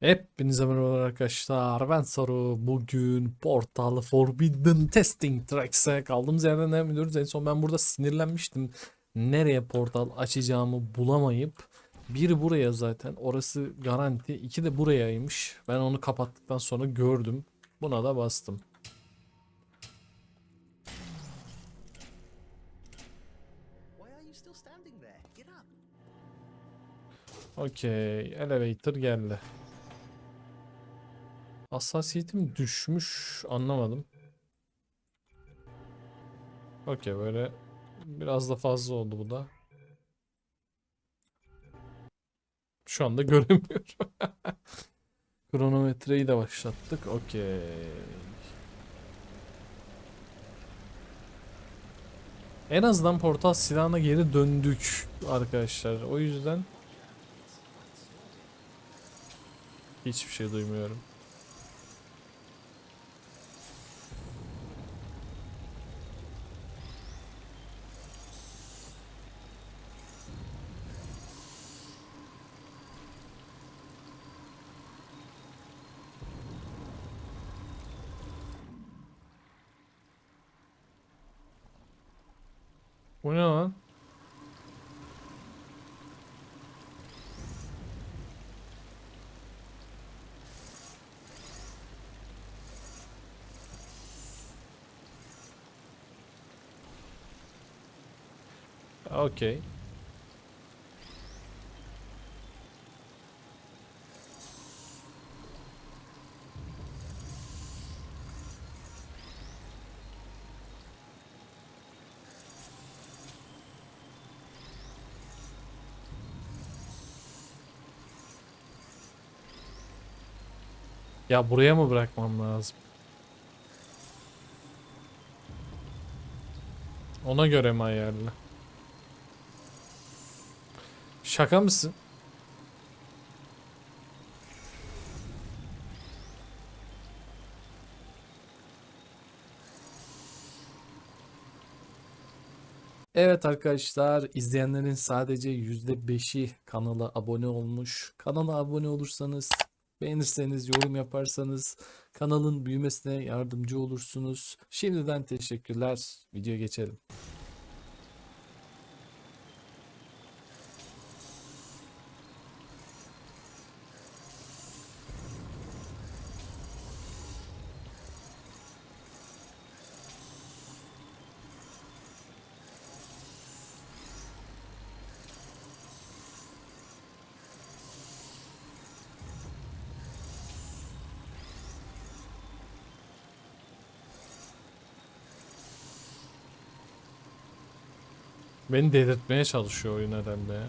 Hepinize merhaba arkadaşlar. Ben Saru. Bugün Portal Forbidden Testing Tracks'e kaldığımız yerden devam ediyoruz. En son ben burada sinirlenmiştim. Nereye portal açacağımı bulamayıp bir buraya zaten orası garanti. iki de burayaymış. Ben onu kapattıktan sonra gördüm. Buna da bastım. Okey. Elevator geldi. Hassasiyetim düşmüş. Anlamadım. Okey böyle biraz da fazla oldu bu da. Şu anda göremiyorum. Kronometreyi de başlattık. Okey. En azından portal silahına geri döndük arkadaşlar. O yüzden hiçbir şey duymuyorum. Bu ne lan? Okey. Ya buraya mı bırakmam lazım? Ona göre mi ayarlı? Şaka mısın? Evet arkadaşlar izleyenlerin sadece %5'i kanala abone olmuş. Kanala abone olursanız, beğenirseniz, yorum yaparsanız kanalın büyümesine yardımcı olursunuz. Şimdiden teşekkürler. Videoya geçelim. Beni delirtmeye çalışıyor oyun herhalde ya.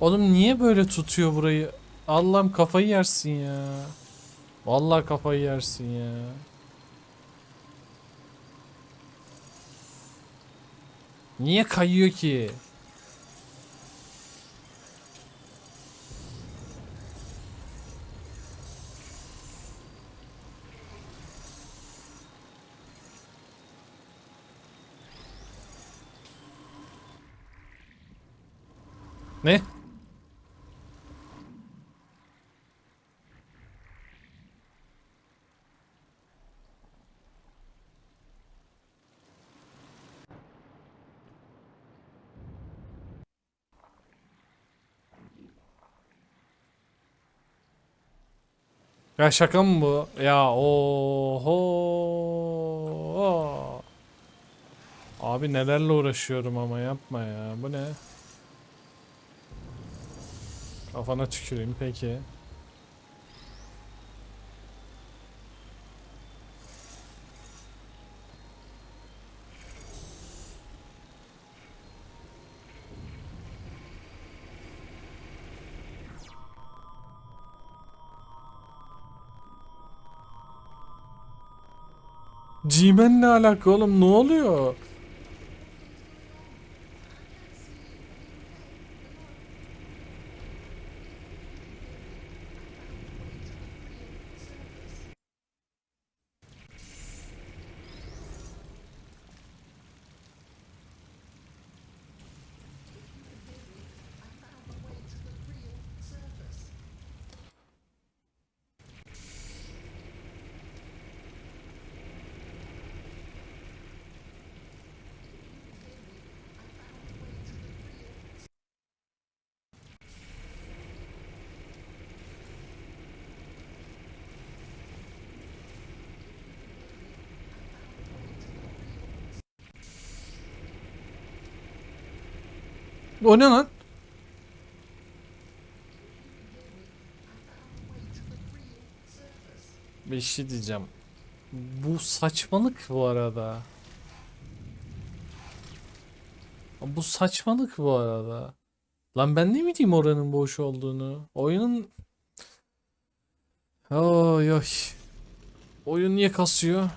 Oğlum niye böyle tutuyor burayı? Allah'ım kafayı yersin ya. Vallahi kafayı yersin ya. Niye kayıyor ki? Ne? Ya şaka mı bu? Ya oho. Abi nelerle uğraşıyorum ama yapma ya. Bu ne? Kafana tüküreyim peki. Ne alaka oğlum ne oluyor? O ne lan? Bir şey diyeceğim. Bu saçmalık bu arada. Bu saçmalık bu arada. Lan ben ne bileyim oranın boş olduğunu. Oyunun... Oy oy. Oyun niye kasıyor?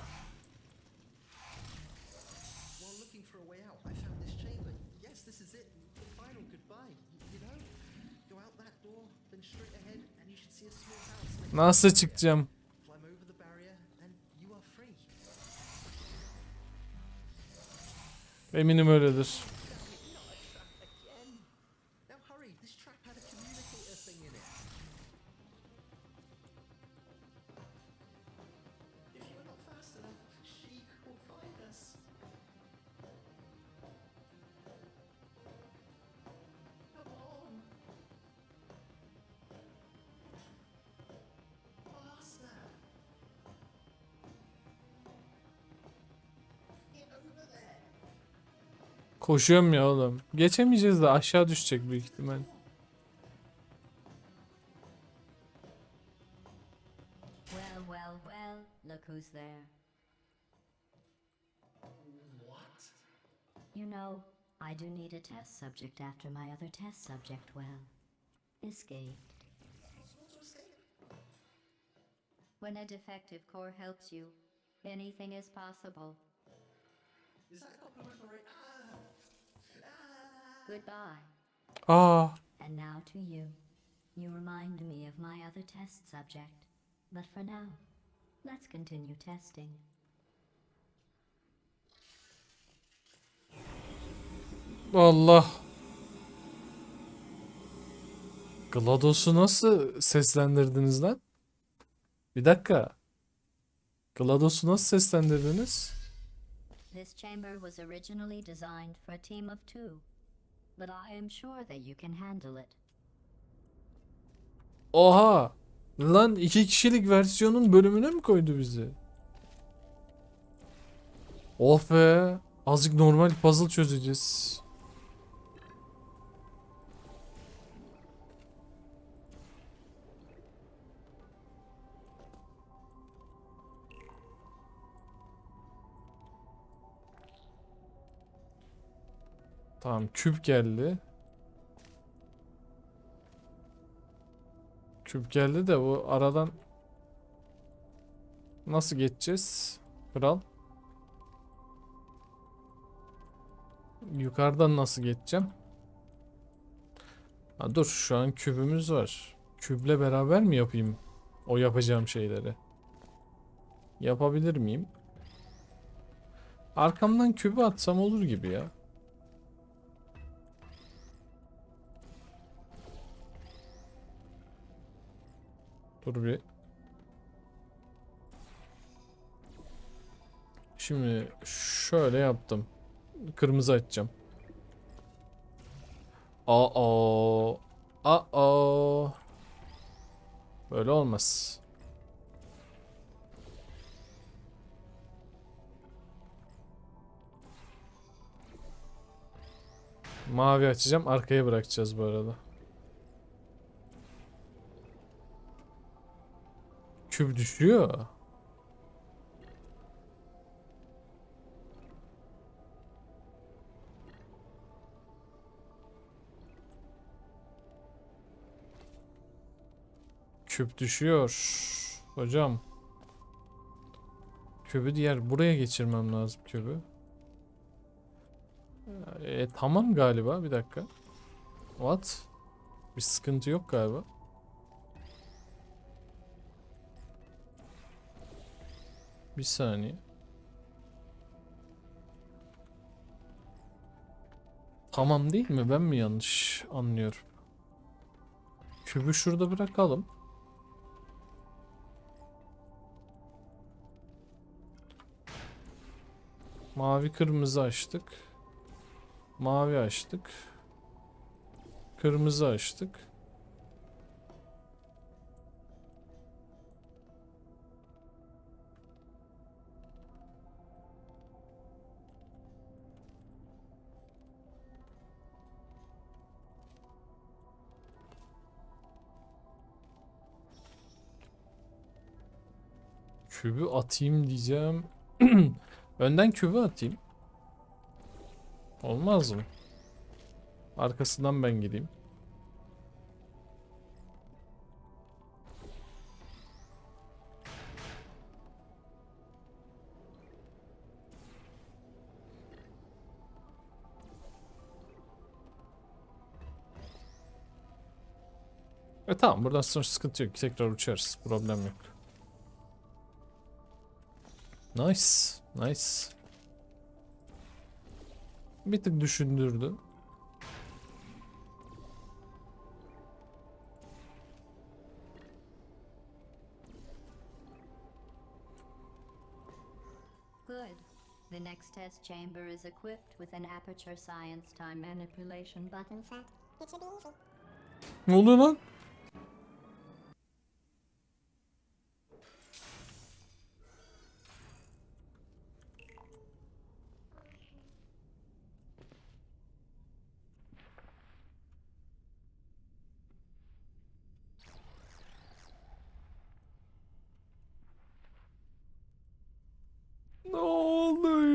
Are free. Eminim öyledir. Koşuyorum ya oğlum. Geçemeyeceğiz de aşağı düşecek büyük ihtimal. Well, well, well, look who's there. What? You know, I do need a test subject after my other test subject, well, escaped. When a defective core helps you, anything is possible. Is that compliment or a-? Ah! Goodbye. Aa, And now to you. You remind me of my other test subject. But for now, let's continue testing. Allah. GLaDOS'u nasıl seslendirdiniz lan? Bir dakika. GLaDOS'u nasıl seslendirdiniz? This chamber was originally designed for a team of two, Oha! Lan iki kişilik versiyonun bölümüne mi koydu bizi? Of be! Azıcık normal puzzle çözeceğiz. Tamam küp geldi. Küp geldi de bu aradan nasıl geçeceğiz? Kral. Yukarıdan nasıl geçeceğim? Ha dur şu an kübümüz var. Küble beraber mi yapayım o yapacağım şeyleri? Yapabilir miyim? Arkamdan kübü atsam olur gibi ya. Dur bir. Şimdi şöyle yaptım. Kırmızı açacağım. Aa. Aa. Böyle olmaz. Mavi açacağım. Arkaya bırakacağız bu arada. Küp düşüyor. Küp düşüyor. Hocam. Kübü diğer buraya geçirmem lazım kübü. E, tamam galiba bir dakika. What? Bir sıkıntı yok galiba. Bir saniye. Tamam değil mi? Ben mi yanlış anlıyorum? Kübü şurada bırakalım. Mavi kırmızı açtık. Mavi açtık. Kırmızı açtık. Kübü atayım diyeceğim. Önden kübü atayım. Olmaz mı? Arkasından ben gideyim. E tamam buradan sonra sıkıntı yok. Tekrar uçarız. Problem yok. Nice. Nice. Bir tık düşündürdü. Good. The next test chamber is equipped with an aperture science time manipulation button set. It should be easy. Ne oluyor lan? Ne oluyor?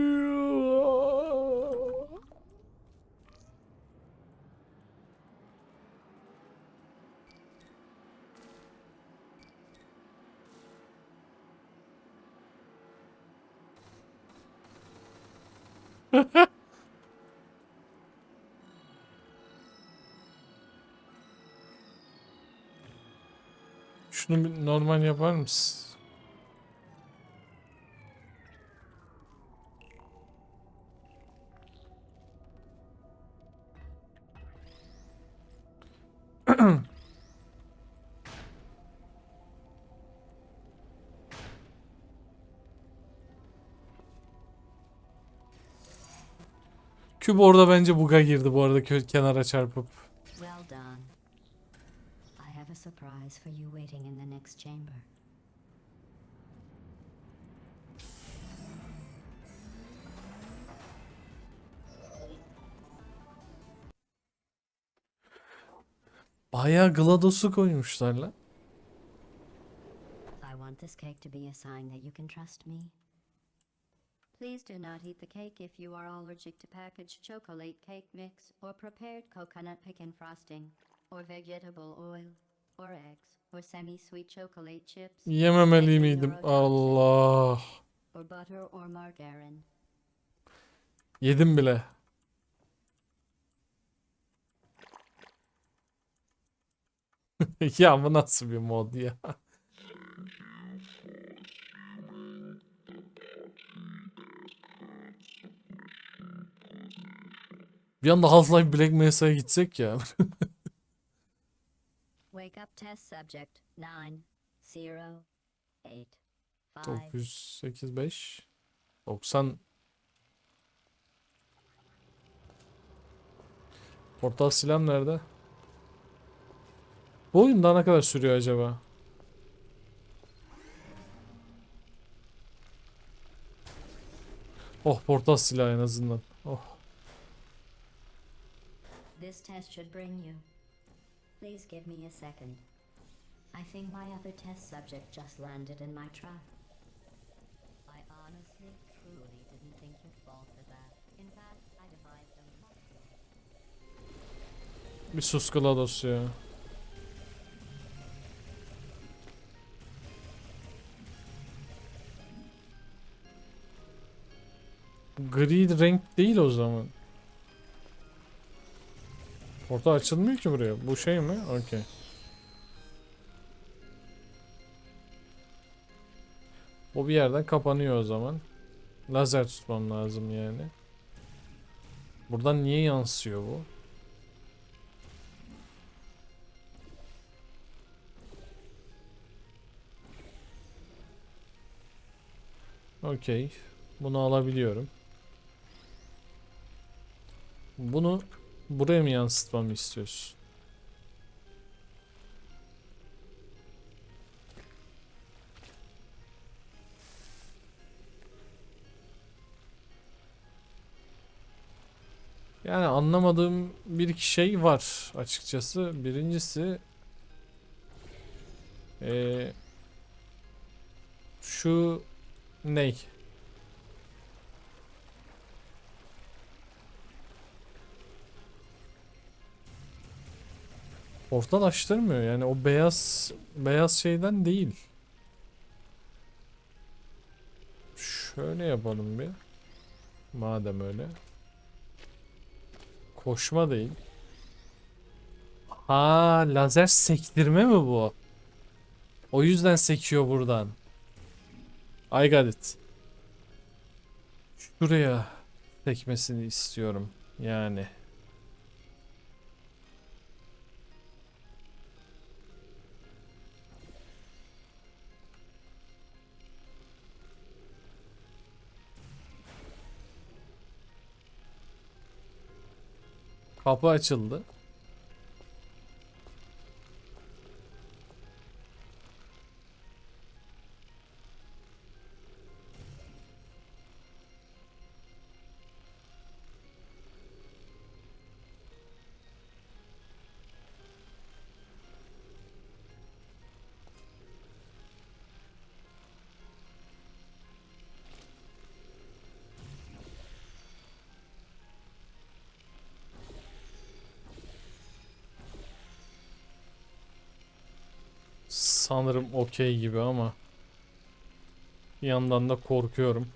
Şunu normal yapar mısın? Küp orada bence buga girdi bu arada kenara çarpıp. Bayağı GLaDOS'u koymuşlar lan. I want this cake to be a sign that you can trust me. Please do not eat the cake if you are allergic to packaged chocolate cake mix or prepared coconut pecan frosting or vegetable oil or eggs or semi-sweet chocolate chips Yememeli miydim? Allah. or butter or margarine. Yedim bile. ya bu nasıl bir mod ya? Bir anda Half-Life Black Mesa'ya gitsek ya. Wake up test subject 9 0 8 5 908 5 90 Portal silah nerede? Bu oyun daha ne kadar sürüyor acaba? Oh portal silahı en azından. Oh. This test should bring you. Please give me a second. I think my other test subject just landed in my trap. I honestly, truly didn't think you'd fall for that. In fact, I devised a Bir sus GLaDOS ya. gri renk değil o zaman. Portal açılmıyor ki buraya. Bu şey mi? Okey. O bir yerden kapanıyor o zaman. Lazer tutmam lazım yani. Buradan niye yansıyor bu? Okey. Bunu alabiliyorum. Bunu buraya mı yansıtmamı istiyorsun? Yani anlamadığım bir iki şey var açıkçası. Birincisi eee, şu ney? Portal açtırmıyor yani o beyaz beyaz şeyden değil. Şöyle yapalım bir. Madem öyle. Koşma değil. Ha, lazer sektirme mi bu? O yüzden sekiyor buradan. I got it. Şuraya sekmesini istiyorum. Yani. Kapı açıldı. Sanırım okey gibi ama bir yandan da korkuyorum.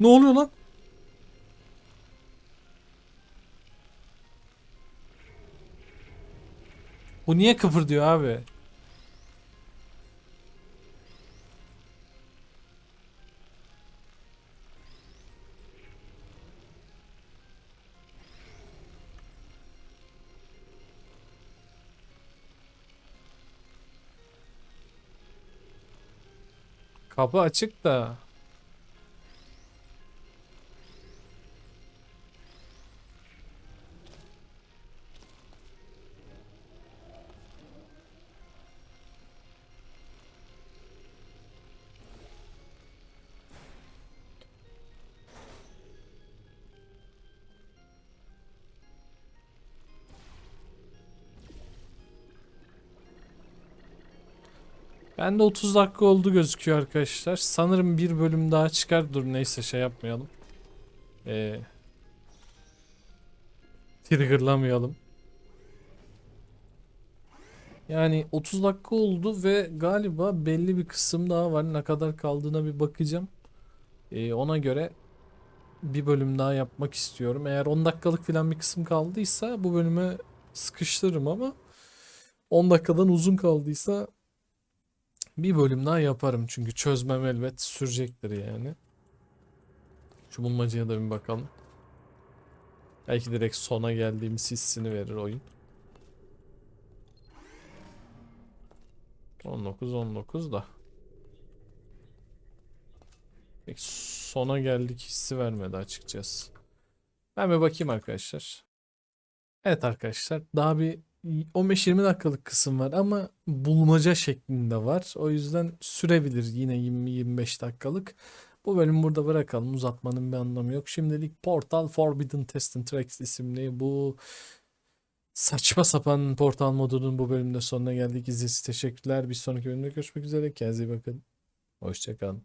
Ne oluyor lan? Bu niye kıpırdıyor abi? Kapı açık da. Bende 30 dakika oldu gözüküyor arkadaşlar. Sanırım bir bölüm daha çıkar. Dur neyse şey yapmayalım. Ee, triggerlamayalım. Yani 30 dakika oldu ve galiba belli bir kısım daha var. Ne kadar kaldığına bir bakacağım. Ee, ona göre bir bölüm daha yapmak istiyorum. Eğer 10 dakikalık falan bir kısım kaldıysa bu bölüme sıkıştırırım ama 10 dakikadan uzun kaldıysa bir bölüm daha yaparım çünkü çözmem elbet sürecektir yani. Şu bulmacaya da bir bakalım. Belki direkt sona geldiğimiz hissini verir oyun. 19 19 da. Peki sona geldik hissi vermedi açıkçası. Ben bir bakayım arkadaşlar. Evet arkadaşlar daha bir 15-20 dakikalık kısım var ama bulmaca şeklinde var. O yüzden sürebilir yine 20-25 dakikalık. Bu bölümü burada bırakalım. Uzatmanın bir anlamı yok. Şimdilik Portal Forbidden Test and Tracks isimli bu saçma sapan portal modunun bu bölümde sonuna geldik. İzlediğiniz teşekkürler. Bir sonraki bölümde görüşmek üzere. Kendinize iyi bakın. Hoşçakalın.